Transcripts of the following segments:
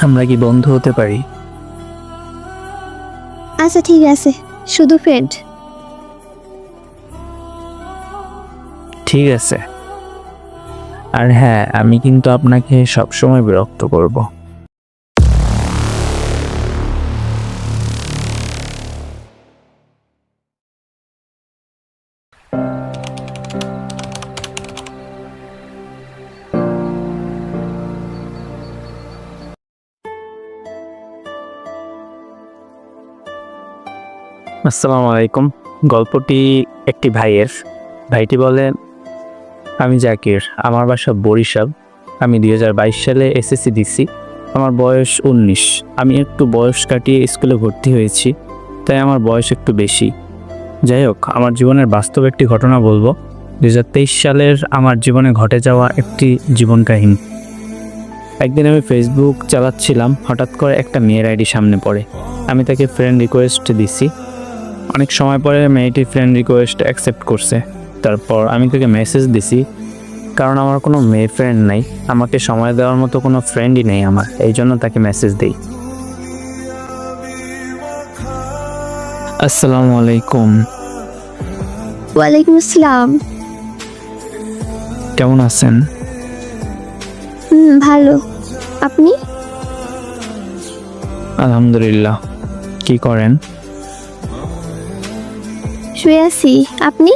আমরা কি বন্ধু হতে পারি? আচ্ছা ঠিক আছে। শুধু ফ্রেন্ড ঠিক আছে। আর হ্যাঁ আমি কিন্তু আপনাকে সবসময় বিরক্ত করব। আসসালামু আলাইকুম। গল্পটি একটি ভাইয়ের। ভাইটি বলে আমি জাকির, আমার বাসা বরিশাল। আমি দু হাজার বাইশ সালে এসএসসি দিছি। আমার বয়স উনিশ। আমি একটু বয়স কাটিয়ে স্কুলে ভর্তি হয়েছি, তাই আমার বয়স একটু বেশি। যাই হোক, আমার জীবনের বাস্তব একটি ঘটনা বলব। দু হাজার তেইশ সালের আমার জীবনে ঘটে যাওয়া একটি জীবন কাহিনী। একদিন আমি ফেসবুক চালাচ্ছিলাম, হঠাৎ করে একটা মেয়ের আইডি সামনে পড়ে। আমি তাকে ফ্রেন্ড রিকোয়েস্ট দিছি। অনেক সময় পরে মেয়েটি ফ্রেন্ড রিকোয়েস্ট অ্যাকসেপ্ট করছে। তারপর আমি তাকে মেসেজ দিছি কারণ আমার কোনো মেয়ে ফ্রেন্ড নাই আমাকে সময় দেওয়ার মতো কোনো ফ্রেন্ডই নেই আমার এই জন্য তাকে মেসেজ দিই। আসসালামু আলাইকুম। ওয়ালাইকুম আসসালাম। কেমন আছেন? হুম ভালো। আপনি? আলহামদুলিল্লাহ। কি করেন? শুয়ে আছি। আপনি?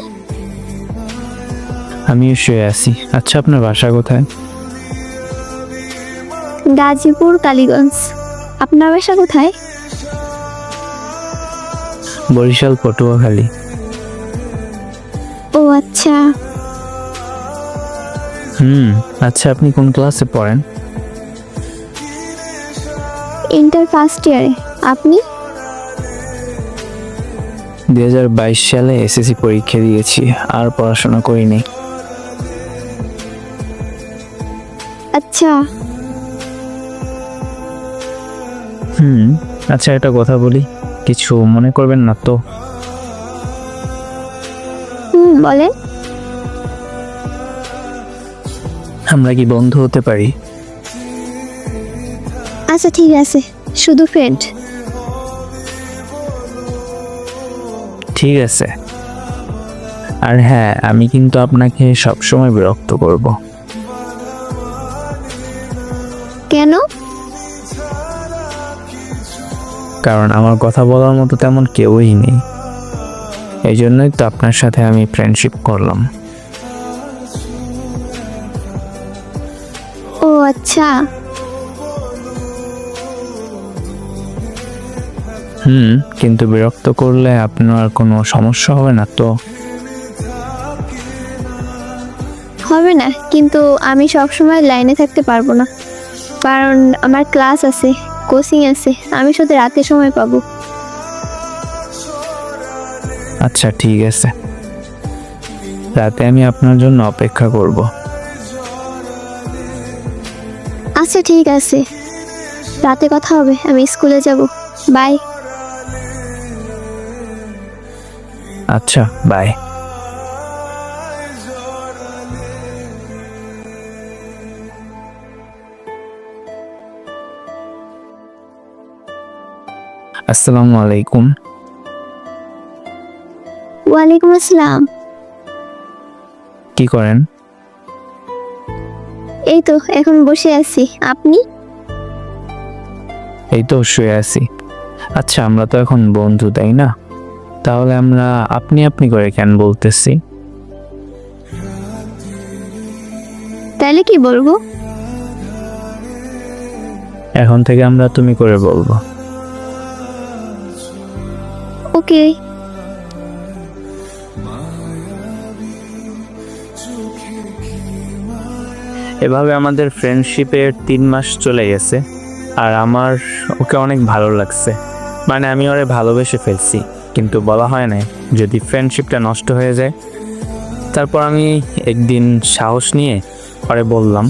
আমিও শুয়ে আছি। আচ্ছা আপনার বাসা কোথায়? গাজীপুর কালীগঞ্জ। আপনার বাসা কোথায়? বরিশাল পটুয়াখালী। ও আচ্ছা। হুম আচ্ছা আপনি কোন ক্লাসে পড়েন? ইন্টার ফার্স্ট ইয়ারে আপনি? দুই হাজার বাইশ সালে এসএসসি পরীক্ষা দিয়েছি আর পড়াশোনা করিনি। আচ্ছা। হুম আচ্ছা একটা কথা বলি। কিছু মনে করবেন না তো? হুম বলেন। আমরা কি বন্ধু হতে পারি? আচ্ছা ঠিক আছে। শুধু ফ্রেন্ড ঠিক আছে। আর হ্যাঁ আমি কিন্তু আপনাকে সবসময় বিরক্ত করব। কেন? কারণ আমার কথা বলার মতো তেমন কেউই নেই। এই জন্যই তো আপনার সাথে আমি ফ্রেন্ডশিপ করলাম। ও আচ্ছা। হুম কিন্তু বিরক্ত করলে আপনার কোনো সমস্যা হবে না তো? হবে না কিন্তু আমি সব সময় লাইনে থাকতে পারব না। কারণ আমার ক্লাস আছে কোচিং আছে আমি শুধু রাতে সময় পাবো। আচ্ছা ঠিক আছে। রাতে আমি আপনার জন্য অপেক্ষা করব। আচ্ছা ঠিক আছে। রাতে কথা হবে আমি স্কুলে যাব। বাই। আচ্ছা বাই আসসালামু আলাইকুম। ওয়ালাইকুম আসসালাম। কি করেন? এই তো এখন বসে আছি। আপনি? এই তো শুয়ে আছি। আচ্ছা আমরা তো এখন বন্ধু তাই না? তাহলে আমরা আপনি আপনি করে কেন বলতেছি? তাহলে কি বলব? এখন থেকে আমরা তুমি করে বলব। ওকে। এভাবে আমাদের ফ্রেন্ডশিপের তিন মাস চলে গেছে আর আমার ওকে অনেক ভালো লাগছে। মানে আমি ওরে ভালোবেসে ফেলছি। কিন্তু বলা হয় না, যদি ফ্রেন্ডশিপটা নষ্ট হয়ে যায়। তারপর আমি একদিন সাহস নিয়ে পরে বললাম